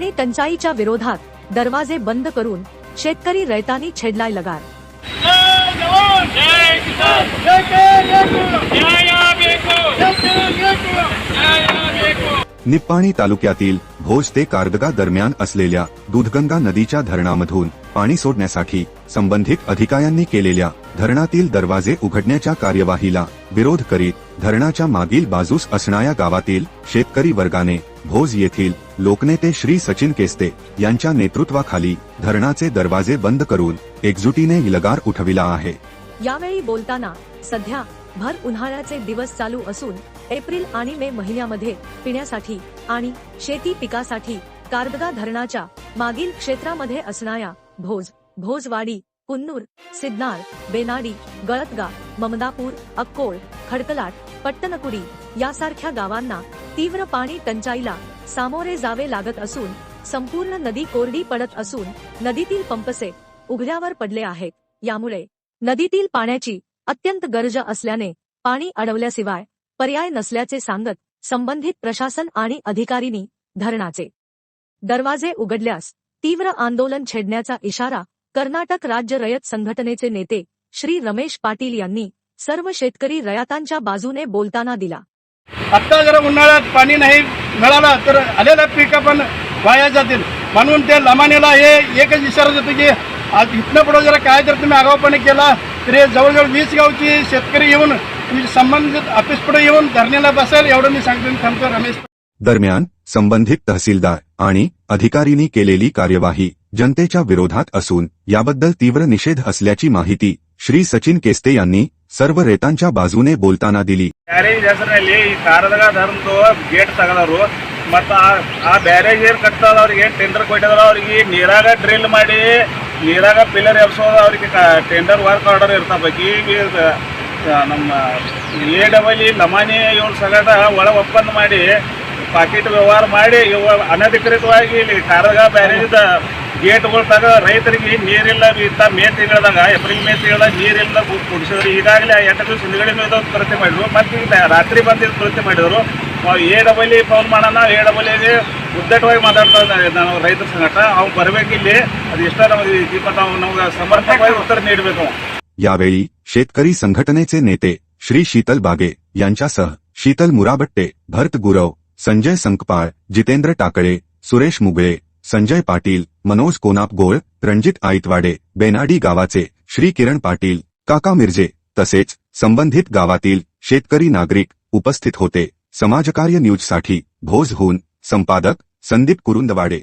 पाणी टंचाईच्या विरोधात दरवाजे बंद करून शेतकरी रयतानी छेडलाय लगार. निप्पाणी तालुक्यातील भोज ते कारदगा दरम्यान असलेल्या दूधगंगा नदीच्या धरणामधून पाणी सोडण्यासाठी संबंधित अधिकाऱ्यांनी केलेल्या धरणातील दरवाजे उघडण्याच्या कार्यवाहीला विरोध करीत धरणाच्या मागील बाजूस असणाऱ्या गावातील शेतकरी वर्गाने भोज येथील लोकनेते श्री सचिन केस्ते यांच्या नेतृत्वाखाली धरणाचे दरवाजे बंद करून एकजुटीने लगार उठविला आहे. यावेळी बोलताना सध्या भर उन्हाळ्याचे दिवस चालू असून एप्रिल आणि मे महिन्यामध्ये पिण्यासाठी आणि शेती पिकासाठी कारदगा धरणाच्या मागील क्षेत्रामध्ये असणाऱ्या भोज भोजवाडी कुन्नूर सिद्नार बेनाडी गळतगा ममदापूर अक्कोळ खडकलाट पट्टनकुडी यासारख्या गावांना तीव्र पाणी टंचाईला सामोरे जावे लागत असून संपूर्ण नदी कोरडी पडत असून नदीतील पंपसे उघड्यावर पडले आहेत यामुळे नदीतील पाण्याची अत्यंत गरज असल्याने पाणी अडवल्याशिवाय पर्याय नसल्याचे सांगत संबंधित प्रशासन आणि अधिकारींनी धरणाचे दरवाजे उघडल्यास तीव्र आंदोलन छेडण्याचा इशारा कर्नाटक राज्य रयत संघटनेचे नेते श्री रमेश पाटील यांनी सर्व शेतकरी रयातांच्या बाजूने बोलताना दिला. आत्ता जर उन्हाळ्यात पाणी नाही मिळालं तर आलेल्या पिका पण वाया जातील. म्हणून त्या लमानेला हे एकच इशारा देतो की आज इथनं पुढं जर काय जर तुम्ही आगाऊपणे केला तर हे जवळजवळ वीस गावची शेतकरी येऊन तुम्ही संबंधित ऑफिस पुढे येऊन धरणीला बसेल एवढं मी सांगतो. थांबतो रमेश. दरम्यान संबंधित तहसीलदार आणि अधिकारींनी केलेली कार्यवाही जनतेच्या विरोधात असून याबद्दल तीव्र निषेध असल्याची माहिती श्री सचिन केस्ते यांनी सर्व रेतांच्या बाजूने बोलताना दिली ಬ್ಯಾರೇಜ್ ಹೆಸರಿನಲ್ಲಿ ಈ ಕಾರದಾಗ ಧರ್ಮದು ಗೇಟ್ ತಗದವರು ಮತ್ತು ಆ ಬ್ಯಾರೇಜ್ ಏನು ಕಟ್ತದ ಅವ್ರಿಗೆ ಏನು ಟೆಂಡರ್ ಕೊಟ್ಟಿದಾರ ಅವ್ರಿಗೆ ನೀರಾಗ ಡ್ರಿಲ್ ಮಾಡಿ ನೀರಾಗ ಪಿಲ್ಲರ್ ಎಬ್ಸೋದು ಅವ್ರಿಗೆ ಟೆಂಡರ್ ವರ್ಕ್ ಆರ್ಡರ್ ಇರ್ತಾವ ಈಗ ಆ, ನಮ್ಮ ಎ ಡಬಲ್ ಇ ಲಮಾನಿ ಇವ್ರ ಸಗಟ ಒಳ ಒಪ್ಪಂದ ಮಾಡಿ ಪಾಕೆಟ್ ವ್ಯವಹಾರ ಮಾಡಿ ಇವ ಅನಧಿಕೃತವಾಗಿ ಇಲ್ಲಿ ಕಾರದಾಗ ಬ್ಯಾರೇಜ್ ಗೇಟ್ಗಳು ತಗ ರೈತರಿಗೆ ನೀರಿಲ್ಲ ಇಂಥ ಮೇ ತಿಂಗಳದಾಗ ಏಪ್ರಿಲ್ ಮೇ ತಿಂಗಳದಾಗ ನೀರಿಲ್ಲ ಕುಡಿಸಿದ್ರು ಈಗಾಗಲೇ ಎಂಟು ದಿವಸ ಹಿಂದ್ಗಡೆ ಕೊರತೆ ಮಾಡಿದ್ರು ಮತ್ತೆ ಈಗ ರಾತ್ರಿ ಬಂದಿದ್ದು ಕೊರತೆ ಮಾಡಿದ್ರು ಎ ಡಬಲ್ ಫೋನ್ ಮಾಡೋಣ ಎ ಡಬಲ್ ಎಗೆ ಉದ್ದಟವಾಗಿ ಮಾತಾಡ್ತಾ ಇದ್ದಾರೆ ನಾವು ರೈತರ ಸಂಘಟ ಅವ್ನು ಬರ್ಬೇಕು ಇಲ್ಲಿ ಅದು ಇಷ್ಟ ನಮಗೆ ದೀಪ ನಾವು ನಮ್ಗೆ ಸಮರ್ಪಕವಾಗಿ ಉತ್ತರ ನೀಡಬೇಕು ಅವ. यावेळी शेतकरी संघटनेचे नेते श्री शीतल बागे यांच्यासह शीतल मुराबट्टे भरत गुरव संजय संकपाळ जितेंद्र टाकळे सुरेश मुगळे संजय पाटील मनोज कोनापगोळ रणजित आईतवाडे बेनाडी गावाचे श्री किरण पाटील काका मिर्जे तसेच संबंधित गावातील शेतकरी नागरिक उपस्थित होते. समाजकार्य न्यूजसाठी भोजहून संपादक संदीप कुरुंदवाडे.